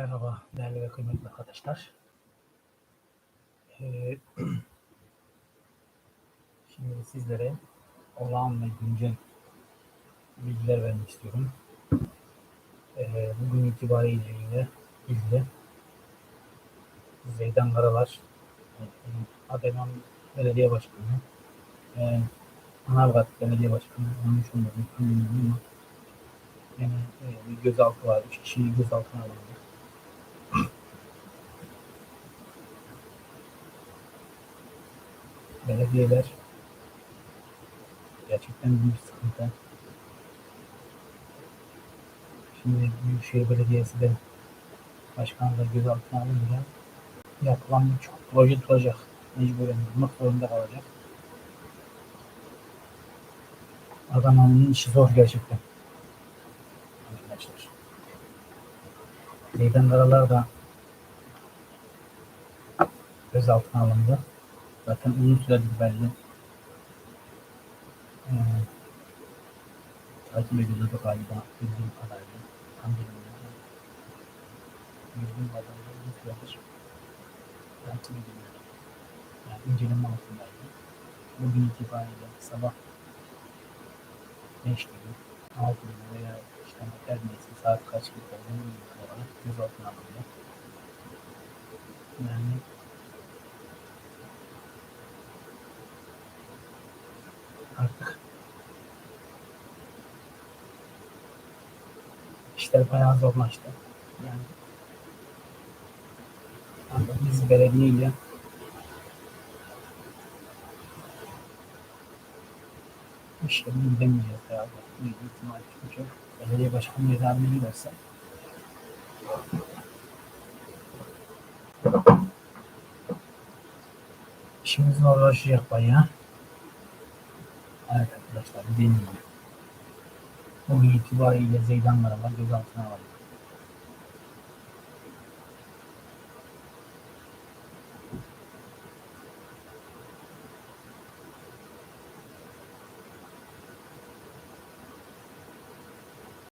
Merhaba değerli ve kıymetli arkadaşlar. Ee, şimdi sizlere olağan ve güncel bilgiler vermek istiyorum. Ee, bugün itibariyle yine ilgili Zeydan Karalar, Adıyaman Belediye Başkanı, e, Manavgat Belediye Başkanı, yanlış olmadı, bilmiyorum ama yani e, gözaltı var, üç kişi gözaltına alındı. Belediyeler gerçekten büyük sıkıntı. Şimdi Büyükşehir Belediyesi de başkanlığı gözaltına alınca yapılan birçok proje duracak. Mecburen durmak zorunda kalacak. Adana'nın işi zor gerçekten. Arkadaşlar. Meydan Karalar da gözaltına alındı. Zaten uzun süredir belli. Ee, takip ediliyordu galiba bildiğim kadarıyla. Tam bilmiyorum. Bildiğim kadarıyla uzun süredir takip ediliyordu. Yani inceleme altındaydı. Bugün itibariyle sabah 5 gibi, 6 gibi veya işte her neyse saat kaç gibi olduğunu bilmiyorum. Gözaltına alındı. Yani işler bayağı zorlaştı. Yani artık biz belediyeyle işlerine gidemeyeceğiz herhalde. Büyük ihtimal çünkü belediye başkanı mezarına giderse işimiz zorlaşacak bayağı. Evet arkadaşlar dediğim gibi. Bugün itibariyle Zeydan Karalar gözaltına alındı.